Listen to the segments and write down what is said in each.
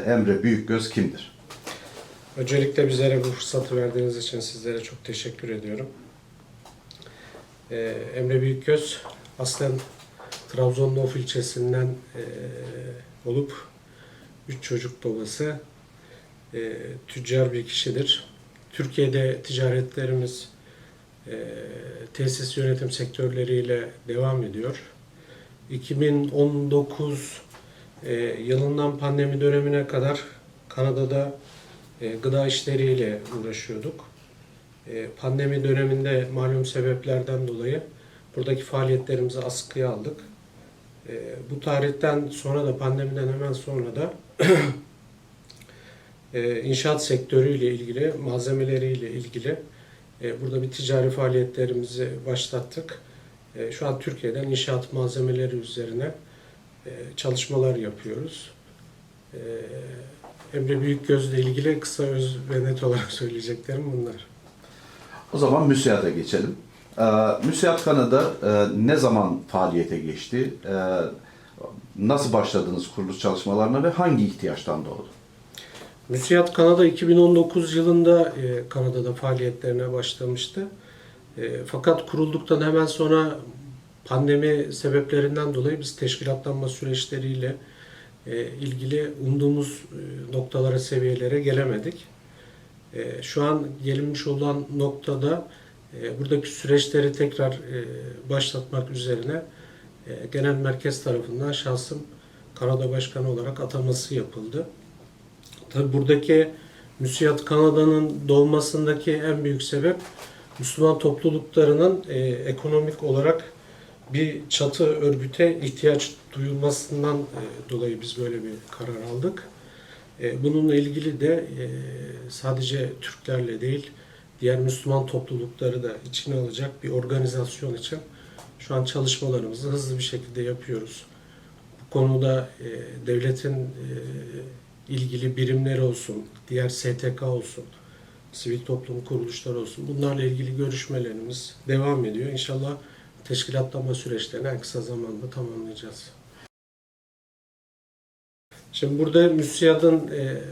Emre Büyükgöz kimdir? Öncelikle bizlere bu fırsatı verdiğiniz için sizlere çok teşekkür ediyorum. Ee, Emre Büyükgöz aslen Trabzon'un Of ilçesinden e, olup üç çocuk babası e, tüccar bir kişidir. Türkiye'de ticaretlerimiz e, tesis yönetim sektörleriyle devam ediyor. 2019 e, yılından pandemi dönemine kadar Kanada'da e, gıda işleriyle uğraşıyorduk. E, pandemi döneminde malum sebeplerden dolayı buradaki faaliyetlerimizi askıya aldık. E, bu tarihten sonra da pandemiden hemen sonra da e, inşaat sektörüyle ilgili, malzemeleriyle ilgili e, burada bir ticari faaliyetlerimizi başlattık. E, şu an Türkiye'den inşaat malzemeleri üzerine e, çalışmalar yapıyoruz. E, Emre Büyükgöz'le ilgili kısa öz ve net olarak söyleyeceklerim bunlar. O zaman müsiyata geçelim. Ee, Müsiyat Kanada e, ne zaman faaliyete geçti? E, nasıl başladınız kuruluş çalışmalarına ve hangi ihtiyaçtan doğdu? Müsiyat Kanada 2019 yılında e, Kanada'da faaliyetlerine başlamıştı. E, fakat kurulduktan hemen sonra pandemi sebeplerinden dolayı biz teşkilatlanma süreçleriyle e, ilgili umduğumuz e, noktalara, seviyelere gelemedik. E, şu an gelinmiş olan noktada buradaki süreçleri tekrar başlatmak üzerine genel merkez tarafından şahsım Kanada Başkanı olarak ataması yapıldı. Tabi buradaki Müsiyat Kanada'nın doğmasındaki en büyük sebep Müslüman topluluklarının ekonomik olarak bir çatı örgüte ihtiyaç duyulmasından e, dolayı biz böyle bir karar aldık. E, bununla ilgili de e, sadece Türklerle değil, diğer Müslüman toplulukları da içine alacak bir organizasyon için şu an çalışmalarımızı hızlı bir şekilde yapıyoruz. Bu konuda devletin ilgili birimleri olsun, diğer STK olsun, sivil toplum kuruluşları olsun bunlarla ilgili görüşmelerimiz devam ediyor. İnşallah teşkilatlama süreçlerini en kısa zamanda tamamlayacağız. Şimdi burada MÜSİAD'ın e,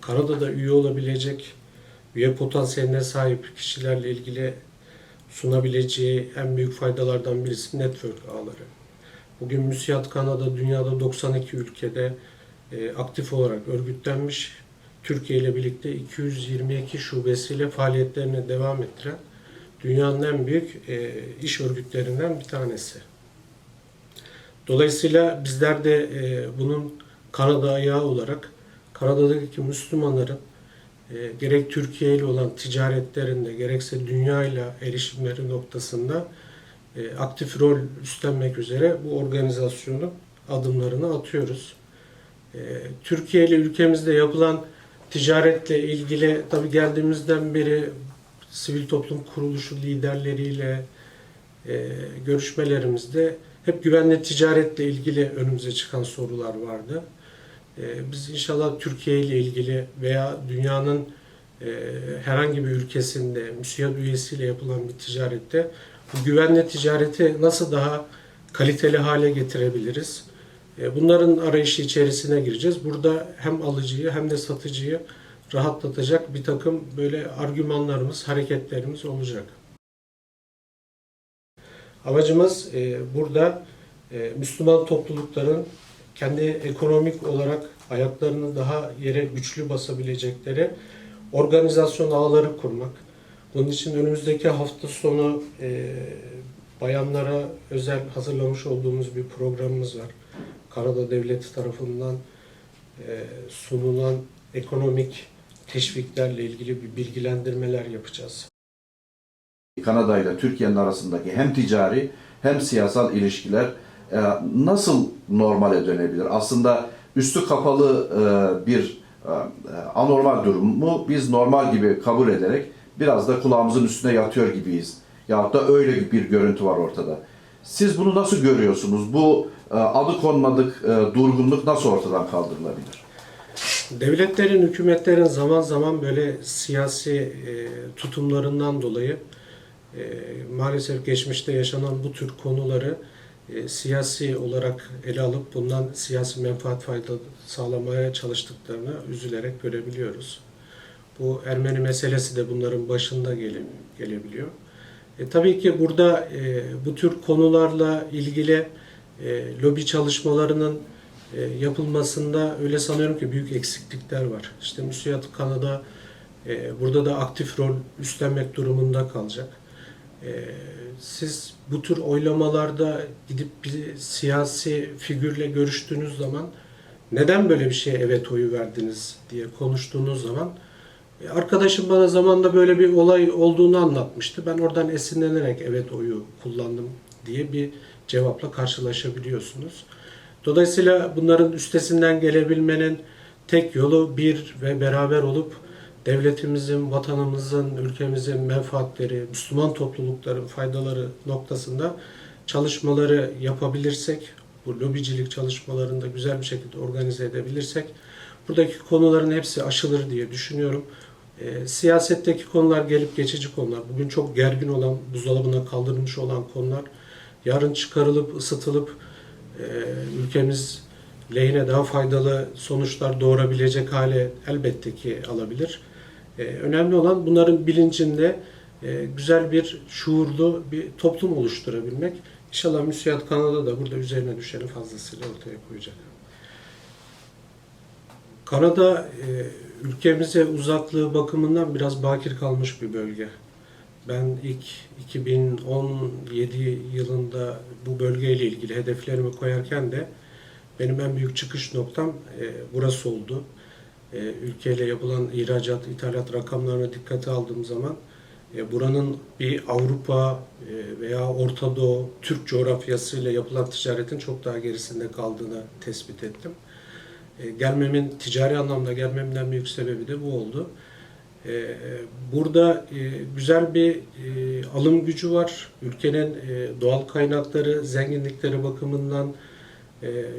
Kanada'da üye olabilecek üye potansiyeline sahip kişilerle ilgili sunabileceği en büyük faydalardan birisi network ağları. Bugün MÜSİAD Kanada dünyada 92 ülkede e, aktif olarak örgütlenmiş. Türkiye ile birlikte 222 şubesiyle faaliyetlerine devam ettiren dünyanın en büyük e, iş örgütlerinden bir tanesi. Dolayısıyla bizler de e, bunun Kanada ayağı olarak Kanada'daki Müslümanların e, gerek Türkiye ile olan ticaretlerinde gerekse dünya ile erişimleri noktasında e, aktif rol üstlenmek üzere bu organizasyonun adımlarını atıyoruz. E, Türkiye ile ülkemizde yapılan ticaretle ilgili tabi geldiğimizden beri sivil toplum kuruluşu liderleriyle e, görüşmelerimizde hep güvenli ticaretle ilgili önümüze çıkan sorular vardı. E, biz inşallah Türkiye ile ilgili veya dünyanın e, herhangi bir ülkesinde müsiyat üyesiyle yapılan bir ticarette bu güvenli ticareti nasıl daha kaliteli hale getirebiliriz? E, bunların arayışı içerisine gireceğiz. Burada hem alıcıyı hem de satıcıyı rahatlatacak bir takım böyle argümanlarımız, hareketlerimiz olacak. Amacımız e, burada e, Müslüman toplulukların kendi ekonomik olarak ayaklarını daha yere güçlü basabilecekleri organizasyon ağları kurmak. Bunun için önümüzdeki hafta sonu e, bayanlara özel hazırlamış olduğumuz bir programımız var. Kanada Devleti tarafından e, sunulan ekonomik teşviklerle ilgili bir bilgilendirmeler yapacağız. Kanada ile Türkiye'nin arasındaki hem ticari hem siyasal ilişkiler e, nasıl normale dönebilir? Aslında üstü kapalı e, bir e, anormal durumu biz normal gibi kabul ederek biraz da kulağımızın üstüne yatıyor gibiyiz. Yahut da öyle bir görüntü var ortada. Siz bunu nasıl görüyorsunuz? Bu adı konmadık durgunluk nasıl ortadan kaldırılabilir? Devletlerin, hükümetlerin zaman zaman böyle siyasi e, tutumlarından dolayı e, maalesef geçmişte yaşanan bu tür konuları e, siyasi olarak ele alıp bundan siyasi menfaat fayda sağlamaya çalıştıklarını üzülerek görebiliyoruz. Bu Ermeni meselesi de bunların başında gele, gelebiliyor. E, tabii ki burada e, bu tür konularla ilgili e, lobi çalışmalarının e, yapılmasında öyle sanıyorum ki büyük eksiklikler var. İşte müsiyat Kanada e, burada da aktif rol üstlenmek durumunda kalacak. E, siz bu tür oylamalarda gidip bir siyasi figürle görüştüğünüz zaman neden böyle bir şeye evet oyu verdiniz diye konuştuğunuz zaman arkadaşım bana zamanda böyle bir olay olduğunu anlatmıştı. Ben oradan esinlenerek evet oyu kullandım diye bir cevapla karşılaşabiliyorsunuz. Dolayısıyla bunların üstesinden gelebilmenin tek yolu bir ve beraber olup devletimizin, vatanımızın, ülkemizin menfaatleri, Müslüman toplulukların faydaları noktasında çalışmaları yapabilirsek, bu lobicilik çalışmalarını da güzel bir şekilde organize edebilirsek, buradaki konuların hepsi aşılır diye düşünüyorum. E, siyasetteki konular gelip geçici konular. Bugün çok gergin olan, buzdolabına kaldırılmış olan konular. Yarın çıkarılıp, ısıtılıp ülkemiz lehine daha faydalı sonuçlar doğurabilecek hale elbette ki alabilir. E, önemli olan bunların bilincinde e, güzel bir şuurlu bir toplum oluşturabilmek. İnşallah Müsiyat Kanada da burada üzerine düşeni fazlasıyla ortaya koyacak. Kanada e, ülkemize uzaklığı bakımından biraz bakir kalmış bir bölge. Ben ilk 2017 yılında bu bölgeyle ilgili hedeflerimi koyarken de benim en büyük çıkış noktam e, burası oldu. E, ülkeyle yapılan ihracat, ithalat rakamlarına dikkate aldığım zaman e, buranın bir Avrupa e, veya Orta Doğu, Türk coğrafyasıyla yapılan ticaretin çok daha gerisinde kaldığını tespit ettim. E, gelmemin, ticari anlamda gelmemin en büyük sebebi de bu oldu. E, Burada e, güzel bir e, alım gücü var. Ülkenin e, doğal kaynakları, zenginlikleri bakımından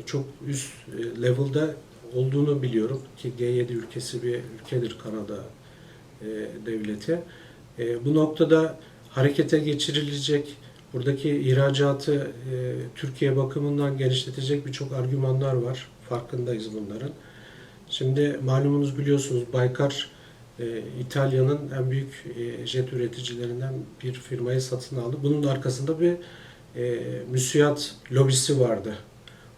çok üst level'da olduğunu biliyorum ki G7 ülkesi bir ülkedir Kanada devleti. Bu noktada harekete geçirilecek, buradaki ihracatı Türkiye bakımından genişletecek birçok argümanlar var. Farkındayız bunların. Şimdi malumunuz biliyorsunuz Baykar İtalya'nın en büyük e, jet üreticilerinden bir firmayı satın aldı. Bunun da arkasında bir e, müsiyat lobisi vardı.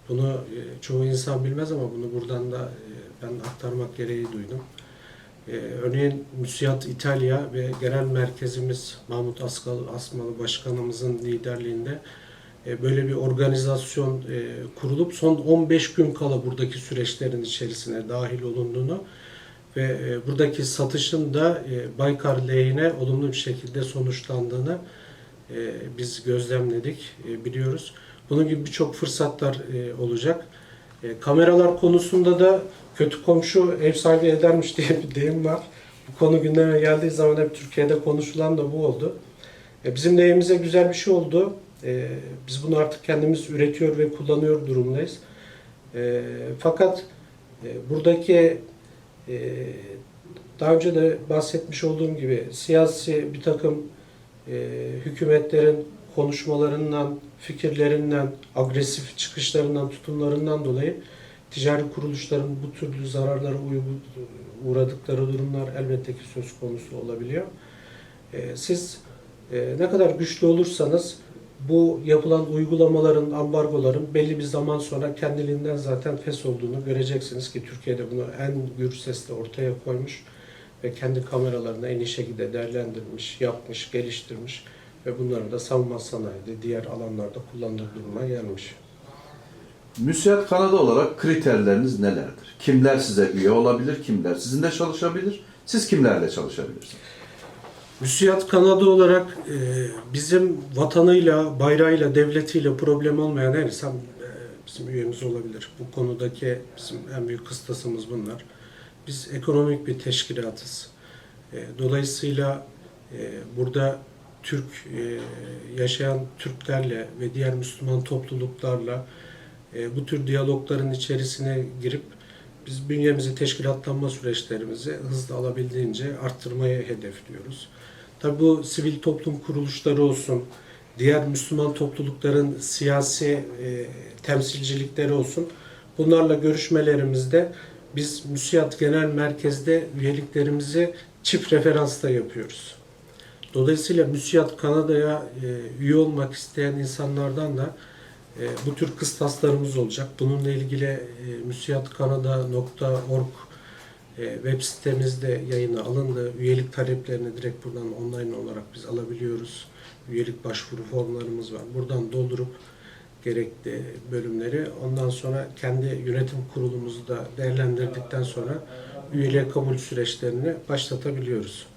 Bunu e, çoğu insan bilmez ama bunu buradan da e, ben aktarmak gereği duydum. E, örneğin Müsiyat İtalya ve genel merkezimiz Mahmut Asmalı Başkanımızın liderliğinde e, böyle bir organizasyon e, kurulup son 15 gün kala buradaki süreçlerin içerisine dahil olunduğunu ve e, buradaki satışın da e, Baykar lehine olumlu bir şekilde sonuçlandığını e, biz gözlemledik, biliyoruz. Bunun gibi birçok fırsatlar olacak. Kameralar konusunda da kötü komşu ev sahibi edermiş diye bir deyim var. Bu konu gündeme geldiği zaman hep Türkiye'de konuşulan da bu oldu. Bizim lehimize güzel bir şey oldu. Biz bunu artık kendimiz üretiyor ve kullanıyor durumdayız. Fakat buradaki e, daha önce de bahsetmiş olduğum gibi siyasi bir takım e, hükümetlerin konuşmalarından, fikirlerinden, agresif çıkışlarından, tutumlarından dolayı ticari kuruluşların bu türlü zararlara uğradıkları durumlar elbette ki söz konusu olabiliyor. E, siz e, ne kadar güçlü olursanız bu yapılan uygulamaların, ambargoların belli bir zaman sonra kendiliğinden zaten fes olduğunu göreceksiniz ki Türkiye'de bunu en gür sesle ortaya koymuş ve kendi kameralarını en iyi şekilde değerlendirmiş, yapmış, geliştirmiş ve bunları da savunma sanayide, diğer alanlarda kullandığı duruma gelmiş. Müsiyat Kanada olarak kriterleriniz nelerdir? Kimler size üye olabilir, kimler sizinle çalışabilir, siz kimlerle çalışabilirsiniz? Müsiyat Kanada olarak e, bizim vatanıyla, bayrağıyla, devletiyle problem olmayan her insan e, bizim üyemiz olabilir. Bu konudaki bizim en büyük kıstasımız bunlar. Biz ekonomik bir teşkilatız. E, dolayısıyla e, burada Türk e, yaşayan Türklerle ve diğer Müslüman topluluklarla e, bu tür diyalogların içerisine girip biz bünyemizi, teşkilatlanma süreçlerimizi hızlı alabildiğince arttırmayı hedefliyoruz. Tabi bu sivil toplum kuruluşları olsun, diğer Müslüman toplulukların siyasi e, temsilcilikleri olsun. Bunlarla görüşmelerimizde biz MÜSİAD Genel Merkez'de üyeliklerimizi çift referansla yapıyoruz. Dolayısıyla MÜSİAD Kanada'ya e, üye olmak isteyen insanlardan da e, bu tür kıstaslarımız olacak. Bununla ilgili e, müsiadkanada.org e, web sitemizde yayına alındı. Üyelik taleplerini direkt buradan online olarak biz alabiliyoruz. Üyelik başvuru formlarımız var. Buradan doldurup gerekli bölümleri ondan sonra kendi yönetim kurulumuzu da değerlendirdikten sonra üyeliğe kabul süreçlerini başlatabiliyoruz.